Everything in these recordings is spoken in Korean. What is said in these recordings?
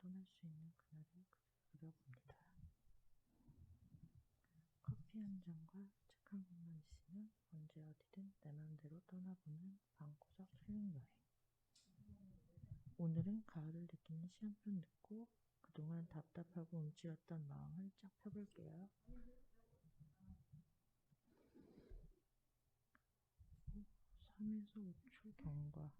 떠날 수 있는 그날을 그려봅니다. 커피 한 잔과 책 한 권만 있으면 언제 어디든 내 맘대로 떠나보는 방구석 힐링 여행. 오늘은 가을을 느끼는 시간표 듣고 그동안 답답하고 움츠렸던 마음을 쫙 펴볼게요. 3에서 5초 경과.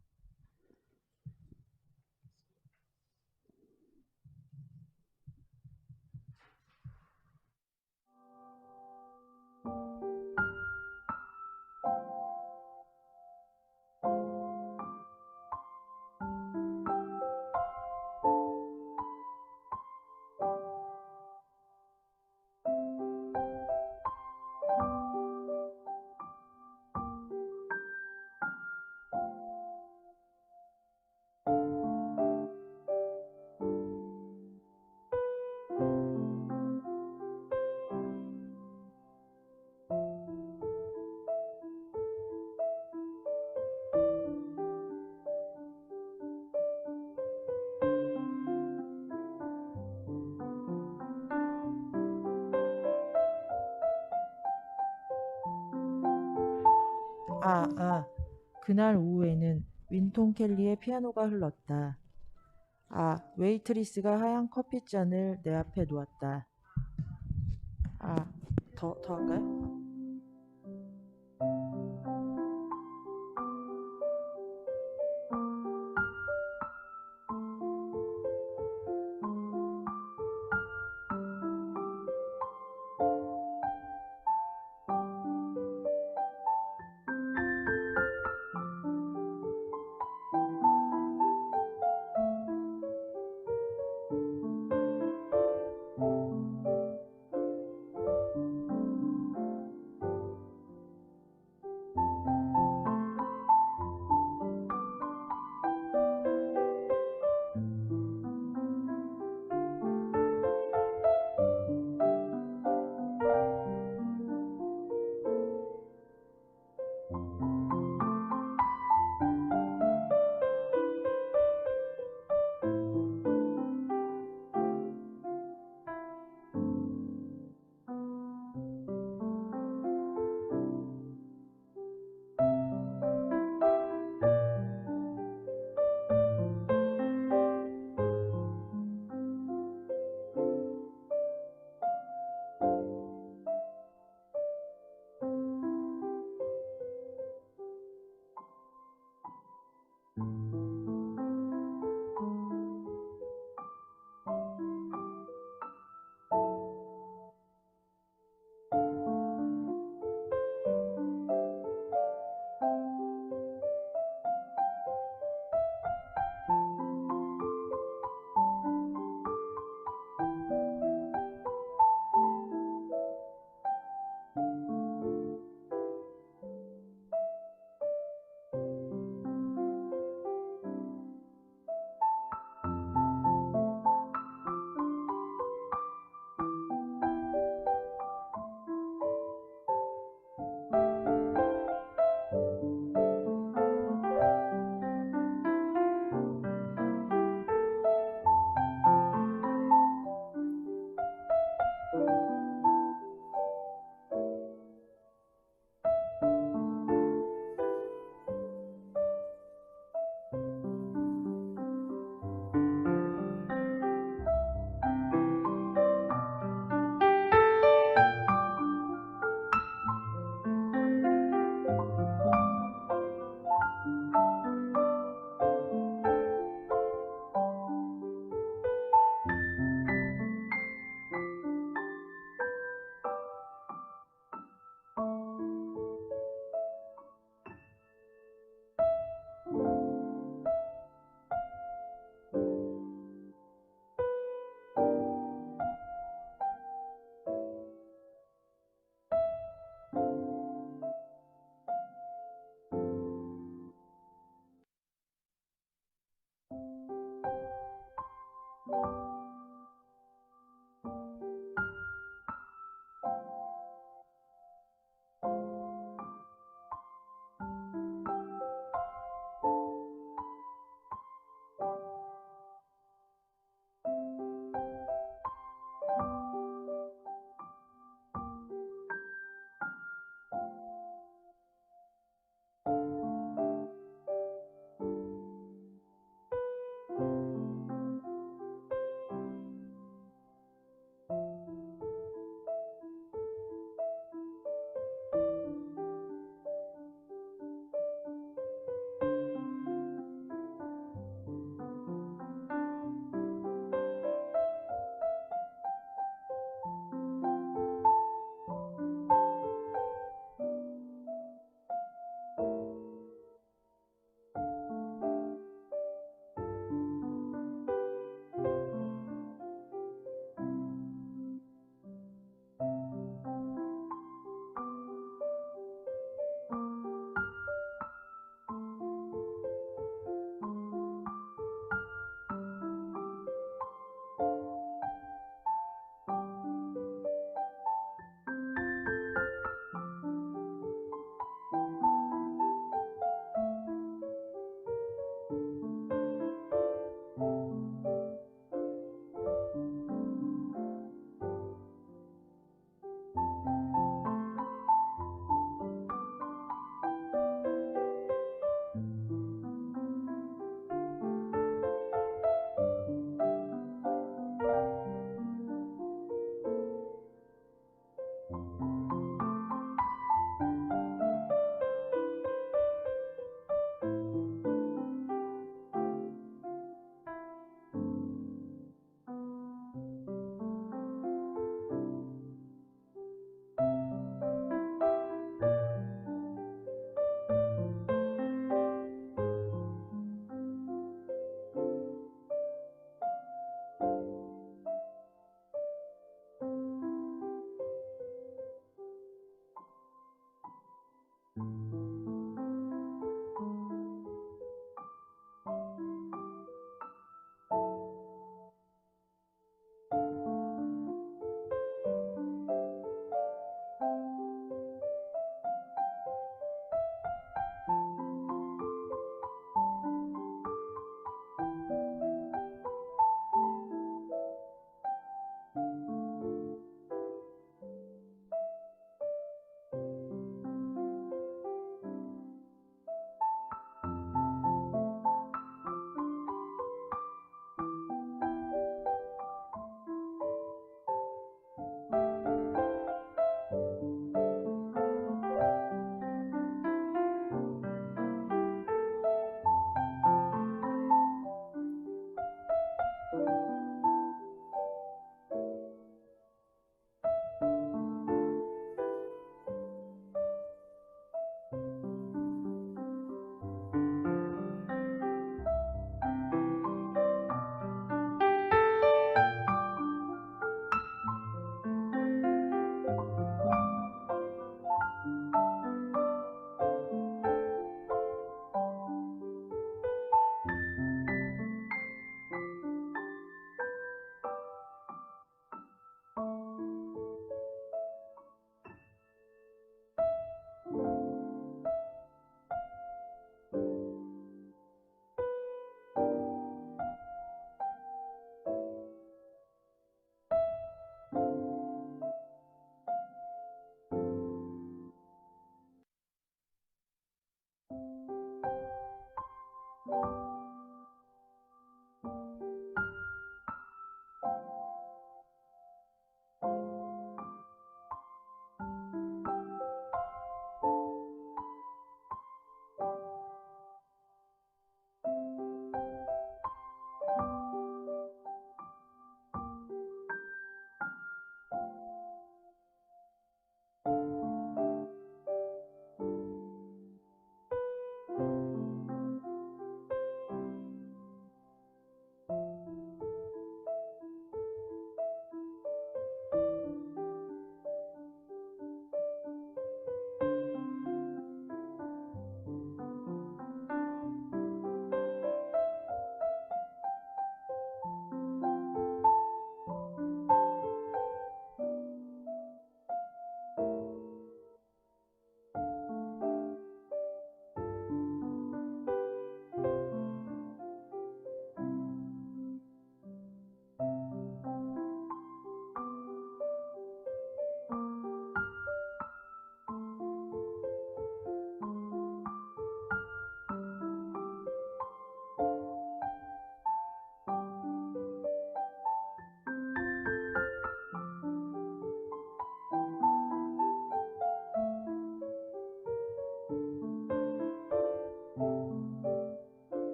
아, 아, 그날 오후에는 윈통 켈리의 피아노가 흘렀다. 아, 웨이트리스가 하얀 커피잔을 내 앞에 놓았다. 아, 더, 더 할까요?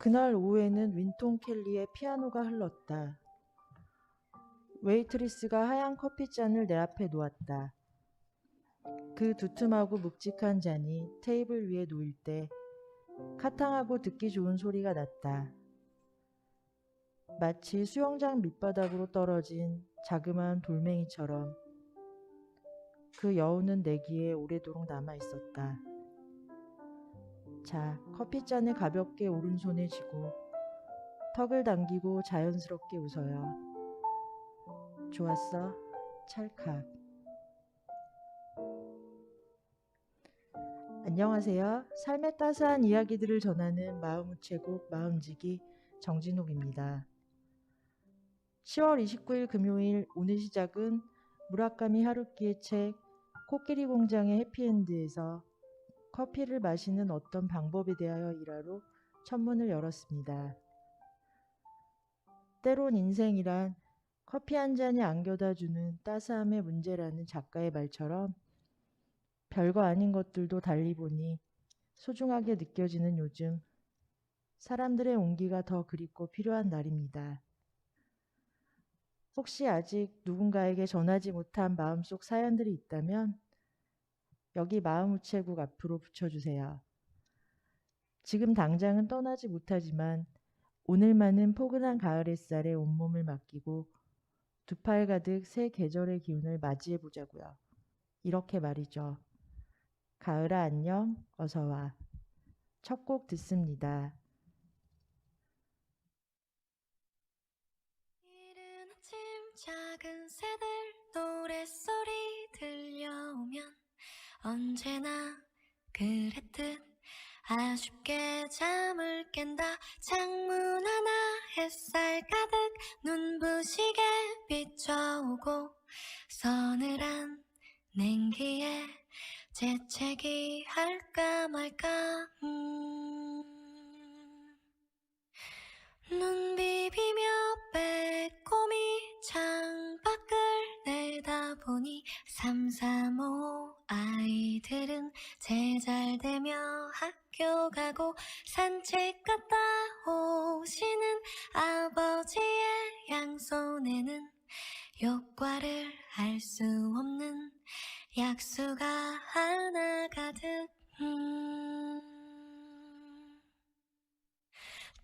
그날 오후에는 윈통 켈리의 피아노가 흘렀다. 웨이트리스가 하얀 커피잔을 내 앞에 놓았다. 그 두툼하고 묵직한 잔이 테이블 위에 놓일 때 카탕하고 듣기 좋은 소리가 났다. 마치 수영장 밑바닥으로 떨어진 자그마한 돌멩이처럼 그 여우는 내 귀에 오래도록 남아 있었다. 자, 커피잔을 가볍게 오른손에 쥐고 턱을 당기고 자연스럽게 웃어요. 좋았어. 찰칵. 안녕하세요. 삶의 따스한 이야기들을 전하는 마음우체국 마음지기 정진욱입니다. 10월 29일 금요일 오늘 시작은 무라카미 하루키의 책 코끼리 공장의 해피엔드에서 커피를 마시는 어떤 방법에 대하여 일하로 천문을 열었습니다. 때론 인생이란 커피 한 잔이 안겨다 주는 따스함의 문제라는 작가의 말처럼 별거 아닌 것들도 달리 보니 소중하게 느껴지는 요즘 사람들의 온기가 더 그립고 필요한 날입니다. 혹시 아직 누군가에게 전하지 못한 마음속 사연들이 있다면 여기 마음우체국 앞으로 붙여주세요. 지금 당장은 떠나지 못하지만 오늘만은 포근한 가을 햇살에 온몸을 맡기고 두 팔 가득 새 계절의 기운을 맞이해 보자고요. 이렇게 말이죠. 가을아 안녕, 어서 와. 첫 곡 듣습니다. 이른 아침 작은 새들 노랫소리 들려오면 언제나 그랬듯 아쉽게 잠을 깬다 창문 하나 햇살 가득 눈부시게 비춰오고 서늘한 냉기에 재채기 할까 말까 음. 눈 비비며 빼꼼히 창밖을 내다보니 삼삼오 아이들은 제잘되며 학교 가고 산책 갔다 오시는 아버지의 양손에는 효과를 알 수 없는 약수가 하나 가득 음.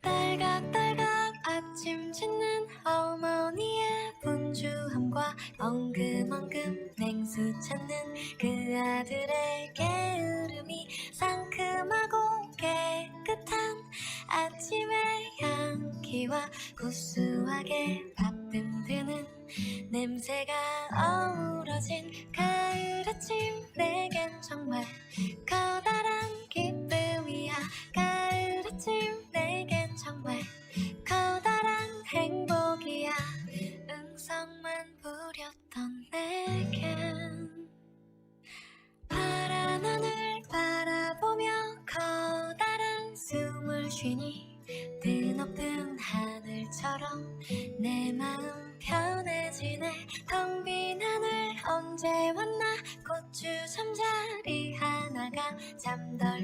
딸각딸각 아침 짓는 어머니의 분주함과 엉금엉금 냉수 찾는 그 아들의 게으름이 상큼하고 깨끗한 아침의 향기와 구수하게 밥듬드는 냄새가 어우러진 가을 아침 내겐 정말 커다란 기쁨이야. 가을 아침 내겐 정말 커다란 행복이야. 응성만 부렸던 내겐 파란 하늘 바라보며 커다란 숨을 쉬니 드높은 하늘처럼 내 마음 하나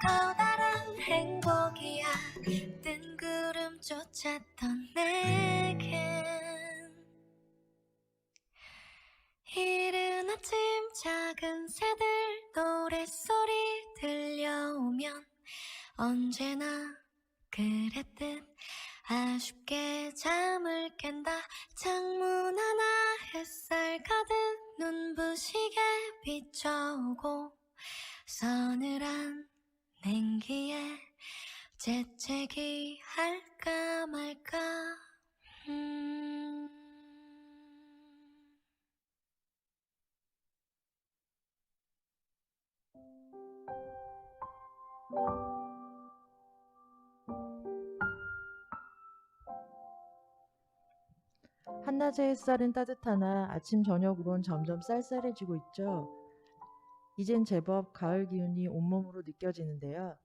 커다란 행복이야. 뜬 구름 쫓았던 내겐. 이른 아침 작은 새들 노랫소리 들려오면 언제나 그랬듯 아쉽게 잠을 깬다. 창문 하나 햇살 가득 눈부시게 비춰오고 서늘한 냉기에 재채기 할까 말까 음. 한낮의 햇살은 따뜻하나 아침 저녁으론 점점 쌀쌀해지고 있죠. 이젠 제법 가을 기운이 온몸으로 느껴지는데요.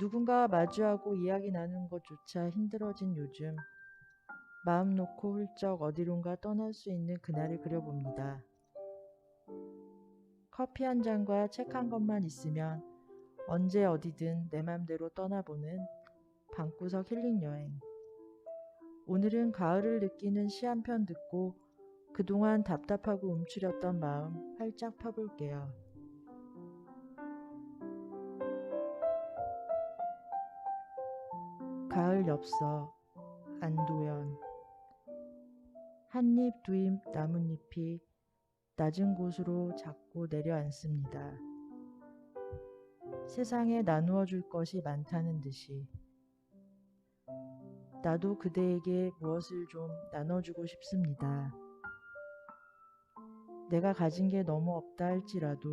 누군가와 마주하고 이야기 나누는 것조차 힘들어진 요즘 마음 놓고 훌쩍 어디론가 떠날 수 있는 그날을 그려봅니다. 커피 한 잔과 책 한 권만 있으면 언제 어디든 내 맘대로 떠나보는 방구석 힐링 여행. 오늘은 가을을 느끼는 시 한 편 듣고 그동안 답답하고 움츠렸던 마음 활짝 펴볼게요. 가을 엽서 안도연 한입 두입 나뭇잎이 낮은 곳으로 자꾸 내려앉습니다. 세상에 나누어 줄 것이 많다는 듯이 나도 그대에게 무엇을 좀 나눠주고 싶습니다. 내가 가진 게 너무 없다 할지라도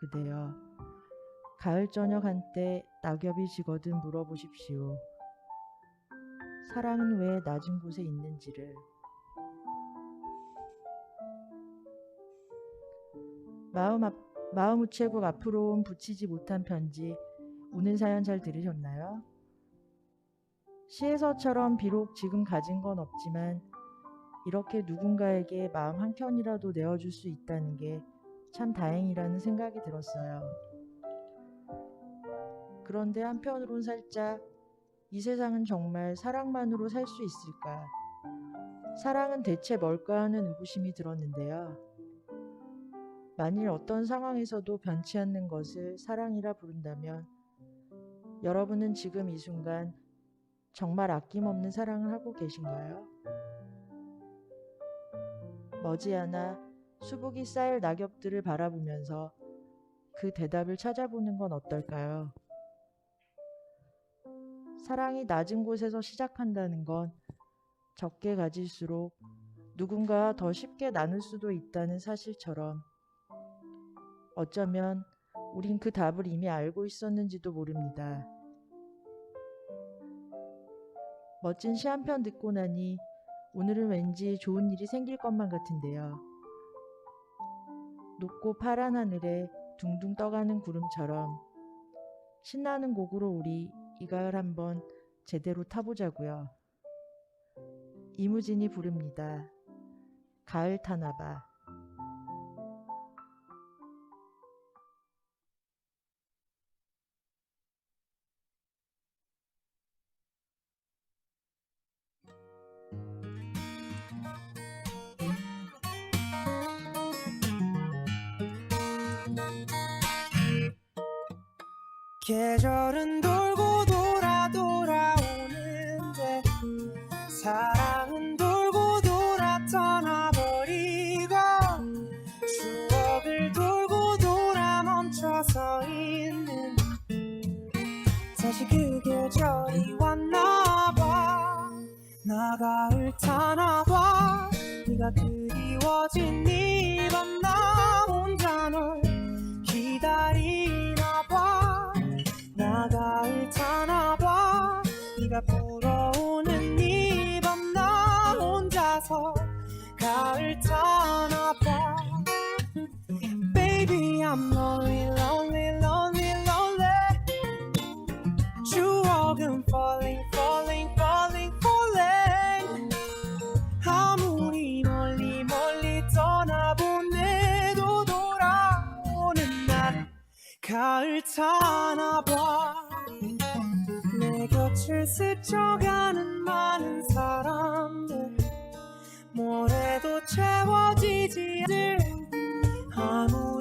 그대여 가을 저녁 한때 낙엽이 지거든 물어보십시오. 사랑은 왜 낮은 곳에 있는지를 마음 앞, 마음 우체국 앞으로 온 붙이지 못한 편지 오늘 사연 잘 들으셨나요? 시에서처럼 비록 지금 가진 건 없지만 이렇게 누군가에게 마음 한켠이라도 내어줄 수 있다는 게 참 다행이라는 생각이 들었어요. 그런데 한편으론 살짝 이 세상은 정말 사랑만으로 살 수 있을까? 사랑은 대체 뭘까 하는 의구심이 들었는데요. 만일 어떤 상황에서도 변치 않는 것을 사랑이라 부른다면 여러분은 지금 이 순간 정말 아낌없는 사랑을 하고 계신가요? 머지않아 수북이 쌓일 낙엽들을 바라보면서 그 대답을 찾아보는 건 어떨까요? 사랑이 낮은 곳에서 시작한다는 건 적게 가질수록 누군가와 더 쉽게 나눌 수도 있다는 사실처럼 어쩌면 우린 그 답을 이미 알고 있었는지도 모릅니다. 멋진 시 한 편 듣고 나니 오늘은 왠지 좋은 일이 생길 것만 같은데요. 높고 파란 하늘에 둥둥 떠가는 구름처럼 신나는 곡으로 우리 이 가을 한번 제대로 타보자고요. 이무진이 부릅니다. 가을 타나봐. 계절은 돌고 혼자서 가을 타나 봐 Baby I'm lonely lonely lonely lonely 추억은 falling falling falling falling 아무리 멀리 멀리 떠나보내도 돌아오는 날 가을 타나 봐 내 곁을 스쳐가는 모래도 채워지지 않을 아무